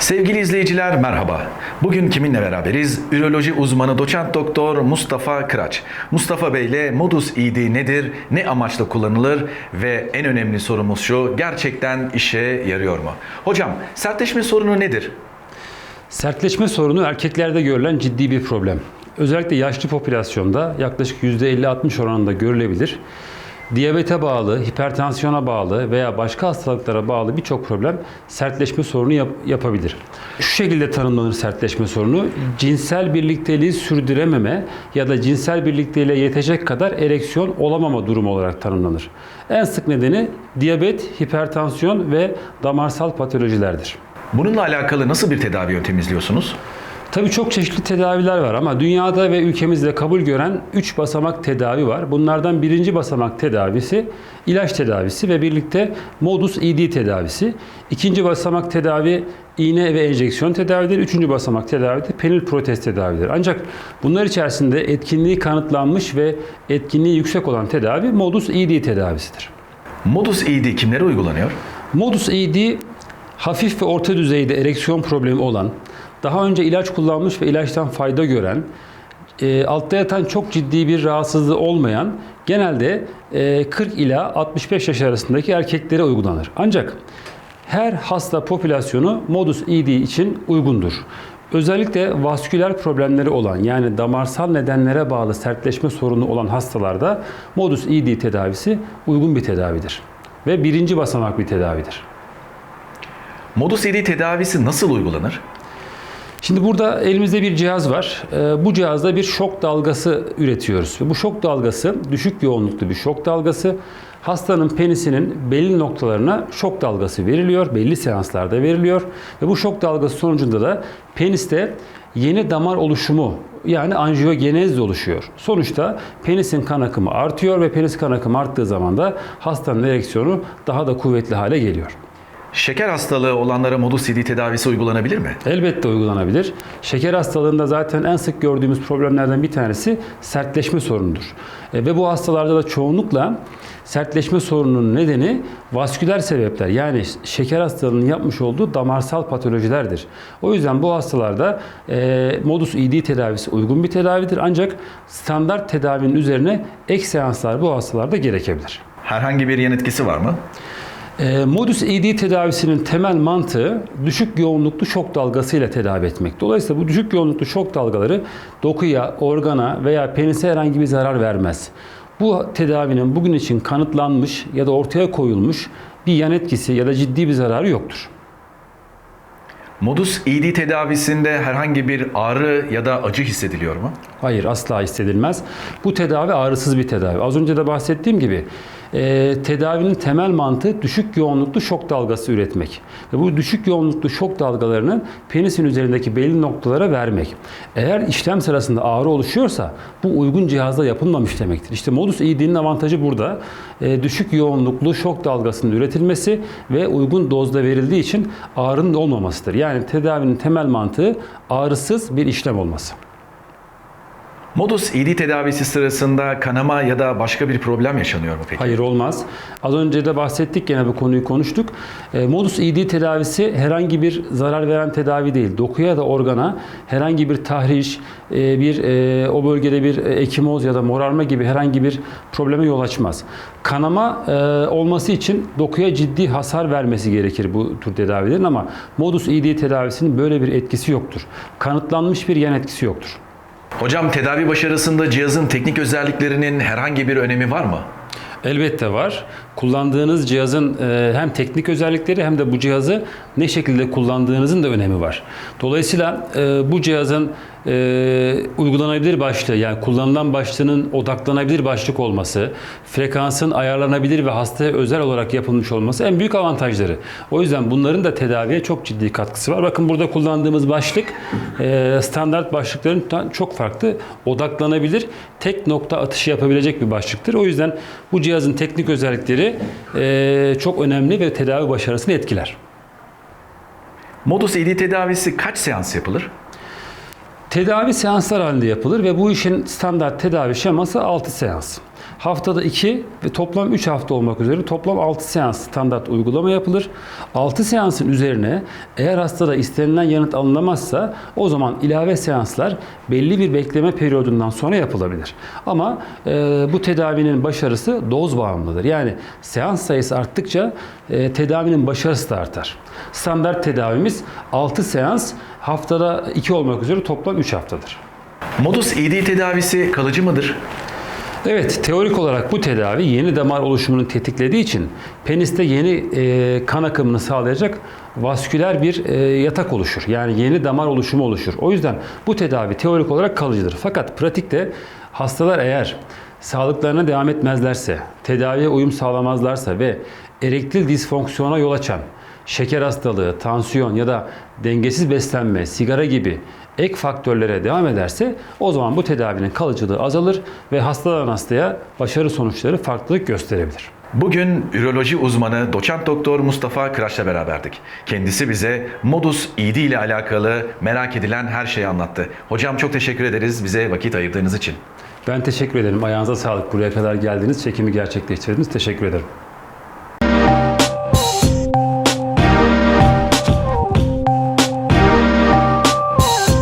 Sevgili izleyiciler merhaba. Bugün kiminle beraberiz? Üroloji uzmanı doçent doktor Mustafa Kıraç. Mustafa Bey ile modus ID nedir? Ne amaçla kullanılır? Ve en önemli sorumuz şu. Gerçekten işe yarıyor mu? Hocam sertleşme sorunu nedir? Sertleşme sorunu erkeklerde görülen ciddi bir problem. Özellikle yaşlı popülasyonda yaklaşık %50-60 oranında görülebilir. Diyabete bağlı, hipertansiyona bağlı veya başka hastalıklara bağlı birçok problem sertleşme sorunu yap- yapabilir. Şu şekilde tanımlanır sertleşme sorunu. Cinsel birlikteliği sürdürememe ya da cinsel birlikteliğe yetecek kadar ereksiyon olamama durumu olarak tanımlanır. En sık nedeni diyabet, hipertansiyon ve damarsal patolojilerdir. Bununla alakalı nasıl bir tedavi yöntemi izliyorsunuz? Tabii çok çeşitli tedaviler var ama dünyada ve ülkemizde kabul gören 3 basamak tedavi var. Bunlardan birinci basamak tedavisi ilaç tedavisi ve birlikte modus ID tedavisi. İkinci basamak tedavi iğne ve enjeksiyon tedavidir. Üçüncü basamak tedavi de penil protez tedavidir. Ancak bunlar içerisinde etkinliği kanıtlanmış ve etkinliği yüksek olan tedavi modus ID tedavisidir. Modus ID kimlere uygulanıyor? Modus ID hafif ve orta düzeyde ereksiyon problemi olan, daha önce ilaç kullanmış ve ilaçtan fayda gören, e, altta yatan çok ciddi bir rahatsızlığı olmayan genelde e, 40 ila 65 yaş arasındaki erkeklere uygulanır. Ancak her hasta popülasyonu modus ID için uygundur. Özellikle vasküler problemleri olan yani damarsal nedenlere bağlı sertleşme sorunu olan hastalarda modus ID tedavisi uygun bir tedavidir ve birinci basamak bir tedavidir. Modus ID tedavisi nasıl uygulanır? Şimdi burada elimizde bir cihaz var. Ee, Bu cihazda bir şok dalgası üretiyoruz. Bu şok dalgası düşük yoğunluklu bir şok dalgası. Hastanın penisinin belli noktalarına şok dalgası veriliyor. Belli seanslarda veriliyor. Ve bu şok dalgası sonucunda da peniste yeni damar oluşumu yani anjiyogenez oluşuyor. Sonuçta penisin kan akımı artıyor ve penis kan akımı arttığı zaman da hastanın ereksiyonu daha da kuvvetli hale geliyor. Şeker hastalığı olanlara modus ID tedavisi uygulanabilir mi? Elbette uygulanabilir. Şeker hastalığında zaten en sık gördüğümüz problemlerden bir tanesi sertleşme sorunudur. E, ve bu hastalarda da çoğunlukla sertleşme sorununun nedeni vasküler sebepler yani şeker hastalığının yapmış olduğu damarsal patolojilerdir. O yüzden bu hastalarda e, modus ID tedavisi uygun bir tedavidir ancak standart tedavinin üzerine ek seanslar bu hastalarda gerekebilir. Herhangi bir yan etkisi var mı? E, Modus ID tedavisinin temel mantığı düşük yoğunluklu şok dalgası ile tedavi etmek. Dolayısıyla bu düşük yoğunluklu şok dalgaları dokuya, organa veya penise herhangi bir zarar vermez. Bu tedavinin bugün için kanıtlanmış ya da ortaya koyulmuş bir yan etkisi ya da ciddi bir zararı yoktur. Modus ID tedavisinde herhangi bir ağrı ya da acı hissediliyor mu? Hayır asla hissedilmez. Bu tedavi ağrısız bir tedavi. Az önce de bahsettiğim gibi e, tedavinin temel mantığı düşük yoğunluklu şok dalgası üretmek. Ve bu düşük yoğunluklu şok dalgalarını penisin üzerindeki belli noktalara vermek. Eğer işlem sırasında ağrı oluşuyorsa bu uygun cihazda yapılmamış demektir. İşte modus ID'nin avantajı burada. E, düşük yoğunluklu şok dalgasının üretilmesi ve uygun dozda verildiği için ağrının olmamasıdır. Yani tedavinin temel mantığı ağrısız bir işlem olması. Modus ID tedavisi sırasında kanama ya da başka bir problem yaşanıyor mu peki? Hayır olmaz. Az önce de bahsettik gene bu konuyu konuştuk. E, modus ID tedavisi herhangi bir zarar veren tedavi değil. Dokuya da organa herhangi bir tahriş, e, bir e, o bölgede bir ekimoz ya da morarma gibi herhangi bir probleme yol açmaz. Kanama olması için dokuya ciddi hasar vermesi gerekir bu tür tedavilerin ama modus ID tedavisinin böyle bir etkisi yoktur. Kanıtlanmış bir yan etkisi yoktur. Hocam tedavi başarısında cihazın teknik özelliklerinin herhangi bir önemi var mı? Elbette var. Kullandığınız cihazın e, hem teknik özellikleri hem de bu cihazı ne şekilde kullandığınızın da önemi var. Dolayısıyla e, bu cihazın e, uygulanabilir başlığı yani kullanılan başlığının odaklanabilir başlık olması, frekansın ayarlanabilir ve hastaya özel olarak yapılmış olması en büyük avantajları. O yüzden bunların da tedaviye çok ciddi katkısı var. Bakın burada kullandığımız başlık e, standart başlıkların çok farklı. Odaklanabilir, tek nokta atışı yapabilecek bir başlıktır. O yüzden bu cihazın teknik özellikleri e, çok önemli ve tedavi başarısını etkiler. Modus ID tedavisi kaç seans yapılır? Tedavi seanslar halinde yapılır ve bu işin standart tedavi şeması 6 seans. Haftada 2 ve toplam 3 hafta olmak üzere toplam 6 seans standart uygulama yapılır. 6 seansın üzerine eğer hastada istenilen yanıt alınamazsa o zaman ilave seanslar belli bir bekleme periyodundan sonra yapılabilir. Ama e, bu tedavinin başarısı doz bağımlıdır. Yani seans sayısı arttıkça e, tedavinin başarısı da artar. Standart tedavimiz 6 seans haftada 2 olmak üzere toplam 3 haftadır. Modus ED tedavisi kalıcı mıdır? Evet, teorik olarak bu tedavi yeni damar oluşumunu tetiklediği için peniste yeni e, kan akımını sağlayacak vasküler bir e, yatak oluşur. Yani yeni damar oluşumu oluşur. O yüzden bu tedavi teorik olarak kalıcıdır. Fakat pratikte hastalar eğer sağlıklarına devam etmezlerse, tedaviye uyum sağlamazlarsa ve erektil disfonksiyona yol açan şeker hastalığı, tansiyon ya da dengesiz beslenme, sigara gibi ek faktörlere devam ederse o zaman bu tedavinin kalıcılığı azalır ve hastadan hastaya başarı sonuçları farklılık gösterebilir. Bugün üroloji uzmanı doçent doktor Mustafa Kıraç'la beraberdik. Kendisi bize Modus ED ile alakalı merak edilen her şeyi anlattı. Hocam çok teşekkür ederiz bize vakit ayırdığınız için. Ben teşekkür ederim. Ayağınıza sağlık. Buraya kadar geldiniz, çekimi gerçekleştirdiniz. Teşekkür ederim.